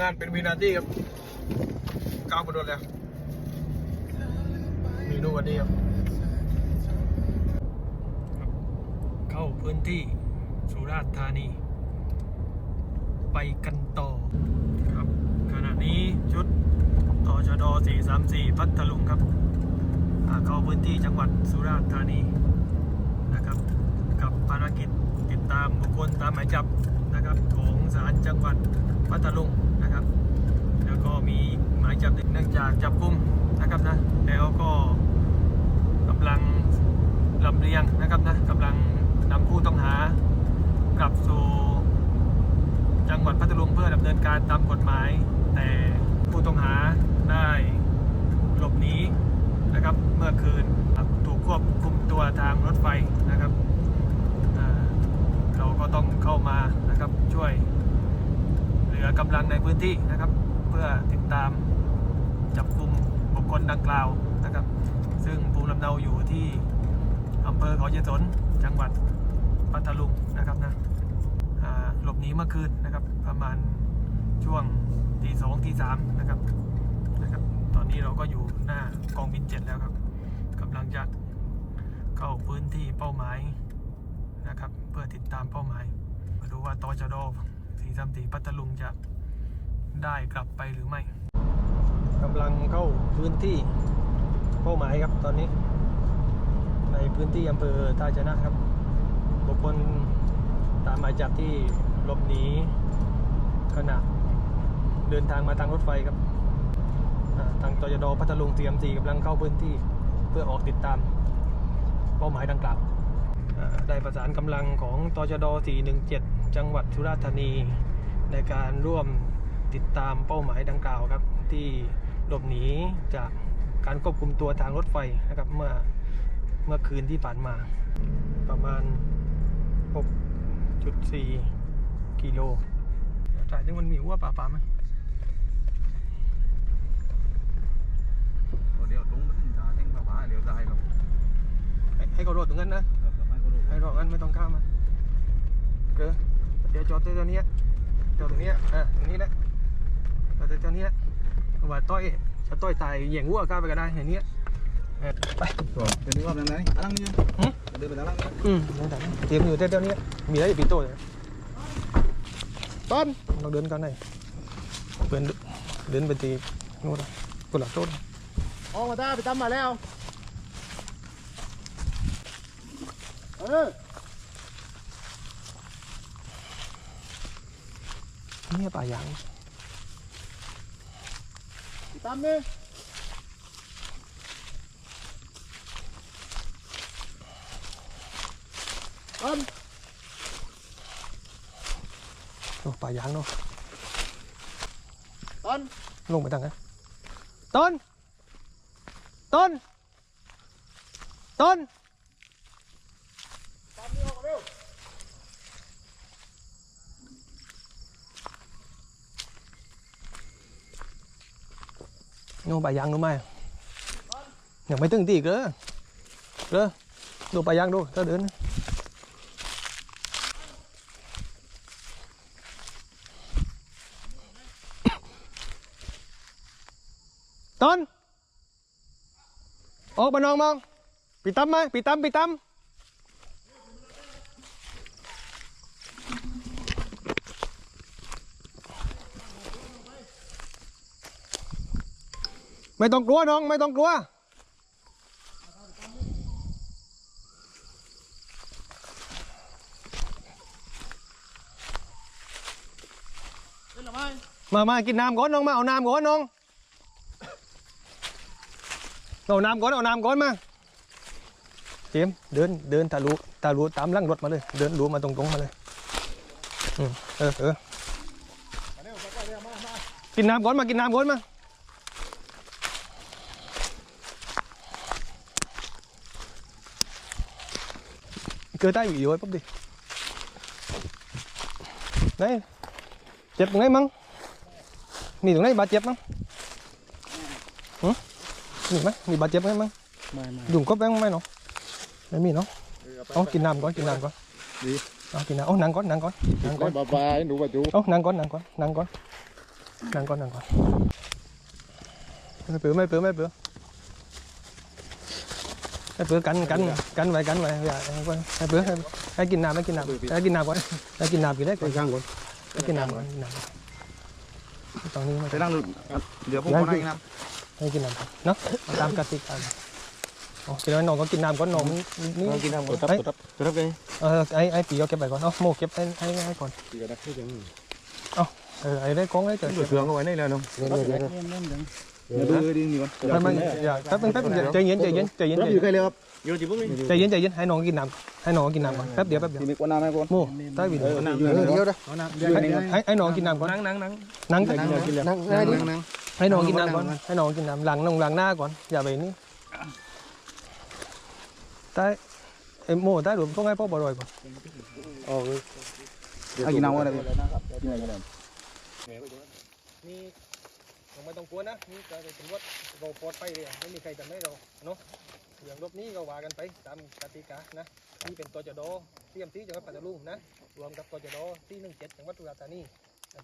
งานเป็นวินาทีครับก้าวกระโดดแล้วเมนูวันนี้ครับ เข้าพื้นที่สุราษฎร์ธานี ไปกันต่อครับ ขณะนี้ชุดต่อชด434 พัทลุงครับเข้าพื้นที่จังหวัดสุราษฎร์ธานีนะครับ กับภารกิจติดตามบุคคลตามหมายจับนะครับของศาลจังหวัดพัทลุง นะครับ แล้วก็มีหมายจับเนื่องจากจับกุมนะครับนะแล้วก็กำลังลำเลียงนะครับนะกำลังนำผู้ต้องหากลับสู่จังหวัดพัทลุงเพื่อดำเนินการตามกฎหมาย แต่ผู้ต้องหาได้หลบหนีนะครับเมื่อคืนถูกควบคุมตัวทางรถไฟนะครับเราก็ต้องเข้ามานะครับช่วย ลือกำลังในพื้นที่นะครับ เพื่อติดตามจับกลุ่มบุคคลดังกล่าวนะครับ ซึ่งภูมิลำเนาอยู่ที่อำเภอเขาเยสนจังหวัดพัทลุงนะครับนะหลบหนีเมื่อคืนนะครับ ประมาณช่วงตีสองตีสามนะครับนะครับ ตอนนี้เราก็อยู่หน้ากองบินเจ็ดแล้วครับกำลังจะเข้าพื้นที่เป้าหมายนะครับ เพื่อติดตามเป้าหมาย มาดูว่าตอจะโด สีสามสีพัทลุงจะได้กลับไปหรือไม่กำลังเข้าพื้นที่เป้าหมายครับตอนนี้ ในพื้นที่อำเภอท่าชนะครับ บุคคลตามหมายจับที่หลบหนีขณะเดินทางมาทางรถไฟครับทางตยดพัทลุง TMC กำลังเข้าพื้นที่เพื่อออกติดตามเป้าหมายดังกล่าว ได้ประสานกำลังของตยด417 จังหวัดสุราษฎร์ธานี ในการร่วมติดตามเป้าหมายดังกล่าวครับ ที่หลบหนีจากการควบคุมตัวทางรถไฟนะครับเมื่อเมื่อคืนที่ผ่านมาประมาณ 6.4 กิโลจ่ายถึงมันมีหัวป่าป่าไหมเดี๋ยวตรงมันจะแทงแบบว่าเดี๋ยวได้ครับให้ให้เขาโดดตรงนั้นนะ ไม่ก็รู้ให้รอกันไม่ต้องข้ามมาเกอเดี๋ยวจอดตัวนี้จอดตรงนี้อะตรงนี้แหละจอดตัวนี้ว่าต้อยจะต้อยตายเหยียงหัวข้ามไปก็ได้เห็นเนี้ยเออไปตัวเดี๋ยวนี้ว่าแบบไหนตั้งนี่หึเดินไปตั้งนี่อืมเตรียมอยู่เดี๋ยวนี้มีอะไรอยู่ปีโต้เลยต้นเราเดินกันไหนเดินเดินไปตีนู่นนะกุหลาบต้นออกมาตาไปตั้มมาแล้ว เออเนี่ยป่ายางไปตั้มนี่ต้นโอ้ป่ายางเนาะต้นลงไปทางนั้นต้นต้นต้น ตั้มนี่ออกเร็ว โน่ป่ายางรู้ไหมยังไม่ถึงตีอีกเลยเลยดูป่ายางดูถ้าเดินต้นออกมานองมองปีตั้มไหมปีตั้มปีตั้ม ไม่ต้องกลัวน้องไม่ต้องกลัวเล่นหรือไม่มามากินน้ำก่อนน้องมาเอาน้ำก่อนน้อง เอาน้ำก่อนเอาน้ำก่อนมาเจมส์เดินเดินทะลุทะลุตามหลังรถมาเลย เดินดูมาตรงๆมาเลยอืมเออเออเร็วไปก่อนเร็วมามากินน้ำก่อนมากินน้ำก่อนมา เกิดได้อยู่ไว้ปุ๊บดิไหนเจ็บตรงไหนมั้งมีตรงไหนบาดเจ็บมั้งหึมีไหมมีบาดเจ็บไหมมั้งไม่ไม่ยุงก็แบงไหมเนาะไม่มีเนาะเอากินน้ำก่อนกินน้ำก่อนดีเอากินน้ำเอานั่งก่อนนั่งก่อนนั่งก่อนบายบายหนูปัจจุเอานั่งก่อนนั่งก่อนนั่งก่อนนั่งก่อนนั่งก่อนไม่เปื้อไม่เปื้อไม่เปื้อ ไม่เปื้อกันกันกันไว้กันไว้อย่าให้ให้เปื้อให้ให้กินน้ำให้กินน้ำให้กินน้ำก่อนให้กินน้ำกินได้ก่อนข้างบนให้กินน้ำก่อนกินน้ำตรงนี้ไม่ไปนั่งดูเดี๋ยวผมขอนั่งนะให้กินน้ำก่อนเนาะเอาตามกติกาโอเคแล้วน้องก็กินน้ำก่อนน้องนี่กินน้ำตัวทับตัวทับตัวทับไงเออไอ้ไอ้ปีเอาเก็บไปก่อนเอาโมเก็บให้ให้ให้ก่อนดีกันนะที่จังเออไอ้ได้กล้องได้เกิดตัวเครื่องเอาไว้นี่แล้วน้อง เดี๋ยวเดี๋ยวเดี๋ยวเดี๋ยวดูดีนี่ก่อนไม่ไม่อย่าแป๊บนึงแป๊บนึงใจเย็นใจเย็นใจเย็นรับอยู่ใกล้เลยครับโยนจีบุ้งนี่ใจเย็นใจเย็นให้น้องกินน้ำให้น้องกินน้ำก่อนแป๊บเดียวแป๊บเดียวทีนี้กวนน้ำไหมกวนโมใต้วินเดี๋ยวนะให้ให้น้องกินน้ำก่อนนั่งนั่งนั่งนั่งนั่งนั่งนั่งดินั่งให้น้องกินน้ำก่อนให้น้องกินน้ำหลังน้องหลังหน้าก่อนอย่าไปนี่ใต้เอ็มโมใต้หลุมพวกให้พ่อบอลอยก่อนอ๋อเอากินน้ำก่อนเลย นี่ผมไม่ต้องกลัวนะนี่จะเป็นวัดเราปลอดภัยเลยไม่มีใครจำได้เราเนาะเรื่องรบนี้ก็ว่ากันไปตามกติกานะนี่เป็นตัวจดเตรียมที่จังหวัดปัตตานีนะรวมกับตัวจดที่หนึ่งเจ็ดจังหวัดสุราษฎร์ธานี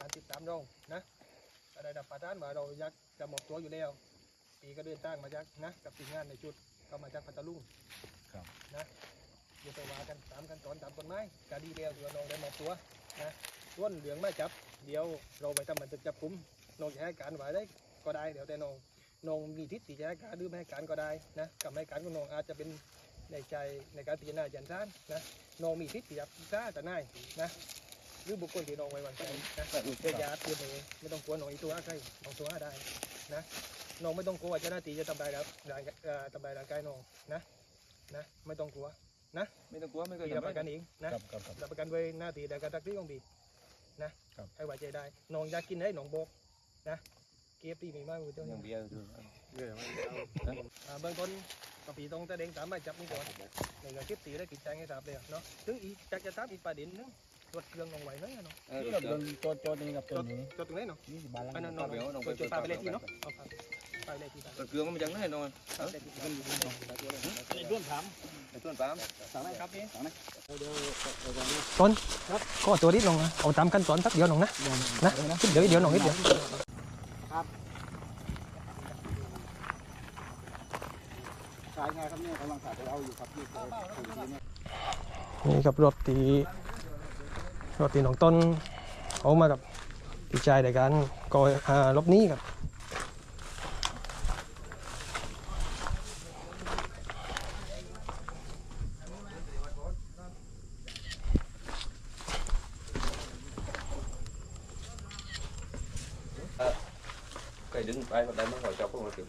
การติดตามเรานะอะไรดับประทานมาเราอยากจะหมอบตัวอยู่แล้วปีก็เดินทางมาจากนะกับทีมงานในชุดก็มาจากปัตตานีนะเดี๋ยวไปว่ากันตามขั้นตอนตามกฎหมายก็ดีแล้วเดี๋ยวน้องได้หมอบตัวนะส่วนเหลืองไม่จับ เดี๋ยวเราไปทำบันทึกจับกุม น้องจะให้การไว้ได้ก็ได้เดี๋ยวแต่น้องน้องมีทิศที่จะให้การหรือไม่ให้การก็ได้นะกับให้การของน้องอาจจะเป็นในใจในการพิจารณายันท่านนะน้องมีทิศที่จะพิจารณาแต่นายนะหรือบุคคลที่น้องไว้วางใจนะเจ้าญาติเพื่อนเองไม่ต้องกลัวน้องอีตัวใครน้องตัวได้นะน้องไม่ต้องกลัวว่าเจ้าหน้าที่จะทำลายร่างร่างเอ่อทำลายร่างกายน้องนะนะไม่ต้องกลัวไม่ต้องกลัวไม่เคยพี่รับประกันเองนะครับครับครับรับประกันไว้หน้าที่แต่การตักที่ของบีนะครับให้ไว้ใจได้น้องอยากกินให้น้องบอก นะเก็บตีมีมากกว่าเจ้ายัเนี่ยงเบียร์อ่าเบื้องต้นกะปีต้องแสดงตามหมายจับนี่ก่อนในการเก็บตีได้กิจแจงให้ทราบเลยเนาะถึงอีกจะจะตามอีกประเด็นนึงรถเครื่องน้องไหวไหมเนาะเออโดนโจโจนี่กับจดจดตรงไหนเนาะนี่บ้านอันนั้นน้น้อองงเบียวน้องจดจดปลาไปเลยที่เนาะเอาปลาไปเลยที่ตัวเครื่องมันยังไงน้องปลาไปเลยที่มันอยู่ในน้องปลาตัวเลยในด้วนถามไอ้ต้นปาล์มสั่งได้ครับพี่เดี๋ยวก็ตัวนิดน้องนะเอาตามขั้นตอนสักเดียวน้องนะนะเดี๋ยวเดี๋ยวน้องนิดเดียวายไงครับเนี่ยกำลังขายไปเอาอยู่ครับที่นี่กับรถตีรถตีหนองต้นเขามากับพี่ชายในการก่ออ่าลบนี้ครับเคยดึงไปพอได้มาหอยจับพวกเราเก็บ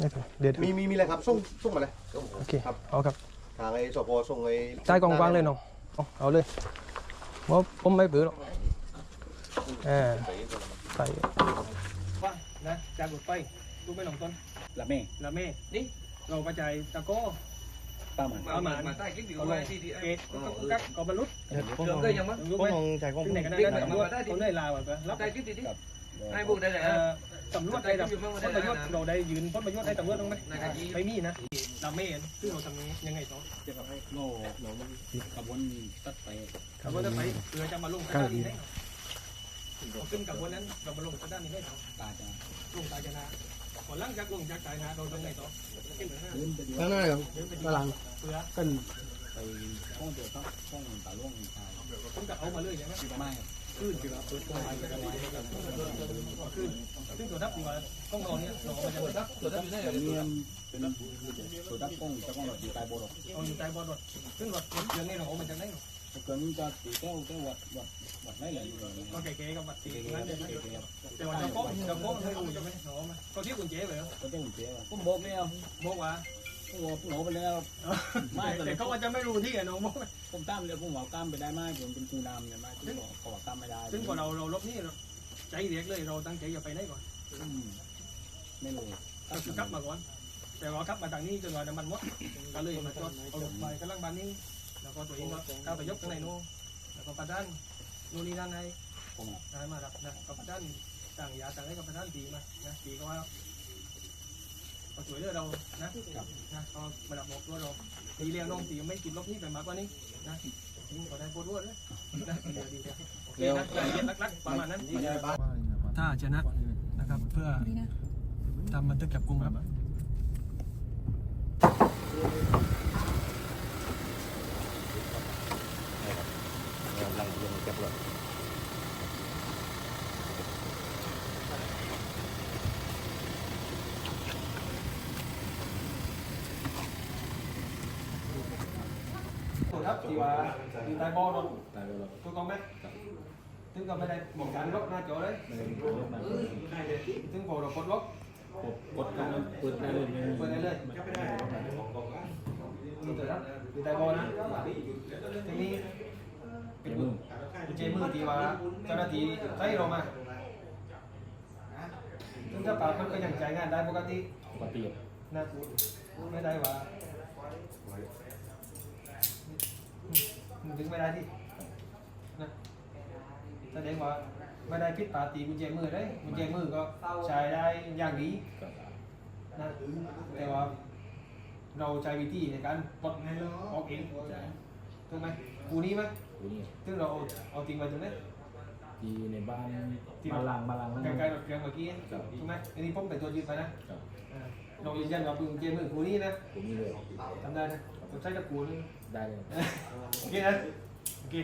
นี่คือเดี๋ยวมีมีมีอะไรครับส่งส่งมาเลยโอเคเอาครับทางไอ้สพส่งไอ้ใต้กองกวางเลยน้องเอาเอาเลยเพราะผมไม่เบื่อหรอกเออไปว่านะจากรถไฟดูไม่หลงต้นละแม่ละเมนี่เราประจายตะโก้ป้ามันประมาณมาใต้กิ๊บอยู่เอาไว้ไว้ที่ที่เกตกักกอบรรลุเครื่องก็ยังมั้งรู้พวไหกมมองใช้กล้องที่ไหนกันได้กันตำรวจคนได้ลาวแบบรับใต้กิ๊บที่ที่ให้บุกได้เลยเอ่อ ตำรวจได้แบบพ้นประโยชน์เราได้ยืนพ้นประโยชน์ได้ตำรวจต้องไหมไม่มีนะละเมซึ่งเราทำนี้ยังไงต่อจะทำให้โลเรามันกระบวนตัดไปขับรถจะไปเพื่อจะมาลงด้านนี้ได้ขึ้นกับวันนั้นเรามาลงด้านนี้ได้เหรอตาจะลงตายชนะพอหลังจากลงจากตายชนะเราทำไงต่อขึ้นไปห้าเลื่อนไปเดียวข้างหน้าครับเดินไปกำลังเพื่อกันไปห้องเดียวต้องห้องตาล่วงชายผมจะเอามาเลยอย่างนั้นไม่ ขึ้นคือเปิดตัวไปกันขึ้นซึ่งตัวทับดีกว่าต้องนอนเนี่ยนอนมันจะเปิดทับตัวทับอยู่ไหนแต่เนี่ยเป็นตัวดักกล้องจะกล้องเราตีตายโบดอกนอนอยู่ใต้บอลรถซึ่งรถเรื่องนี้เราเอามาจากไหนถ้าเกิดมันจะตีแก้วแก้ววัดวัดวัดไม่เลยอยู่เลยก็แก่ๆกับบัตรตีเก๋นั้นเนี่ยๆเก๋แต่ว่าเจ้าโก้เจ้าโก้ไม่รู้ใช่ไหมหนอมาก็ที่กุญแจไปแล้วๆก็ต้องเจ๊ผมบอกแล้วบอกว่า ผมบอกหนูไปแล้วแต่เขาว่าจะไม่รู้ที่ไงน้องบอกผมตั้มเลยผมบอกตั้มไปได้ไหมผมเป็นกูนำเนี่ยไหมซึ่งบอกเขาบอกตั้มไม่ได้ ซึ่งพอเราเราลบนี่เราใจเรียกเลยเราตั้งใจจะไปไหนก่อนไม่รู้ก็คือกลับมาก่อน แต่ว่ากลับมาทางนี้จนว่าน้ำมันหมดก็เลยมาจอดเอารถไปกำลังบ้านนี้ แล้วก็ตัวเองก็เข้าไปยกข้างในนู้นแล้วก็ประด้านนู่นนี่นั่นให้ผมได้มารับนะกับประด้านต่างยาต่างให้กับประด้านตีมานะตีก็ว่า ก็ช่วยเหลือเรานะนะก็มาดับหมกตัวเราตีเรียงน้องตีไม่กินลบนี้ไปมากกว่านี้นะนี่ก็ได้โคตรรวดเลยนะดีเดียวโอเคนะรายละเอียดลักๆประมาณนั้นไม่ได้บ้านท่าชนะนะครับเพื่อทำบันทึกจับกุมครับ หลังยังเก็บรถ ถูกครับที่ว่าอยู่ใต้บ่อรถตายไปแล้วถูกต้องไหมถึงก็ไม่ได้บอกการล็อกหน้าจอเลยถึงพอเรากดล็อก มือกุญแจมือที่ว่าเจ้าหน้าที่ใช้เรามาถึงถ้าปากมันก็ยังได้ปกติปกตินะไม่ได้ว่ามันถึงไม่ได้ที่นะแสดงว่าไม่ได้พิษปาตีกุญแจมือได้กุญแจมือก็ใช้ได้อย่างดีนะแต่ว่า เราใช้วิธีในการปลดออกเองถูกไหมกูนี้ไหมกูนี่ซึ่งเราเอาเอาจริงไปตรงนี้ที่ในบ้านบาลังบาลังนั่นใกล้ๆรถเกียงเมื่อกี้ถูกไหมอันนี้ผมเป็นตัวยืนไปนะ อ่าเรายืนยันว่ากุญแจมือกูนี้นะกูนี่เลยทำได้นะผมใช้กับกูนี่ได้เลยโอเคนะโอเค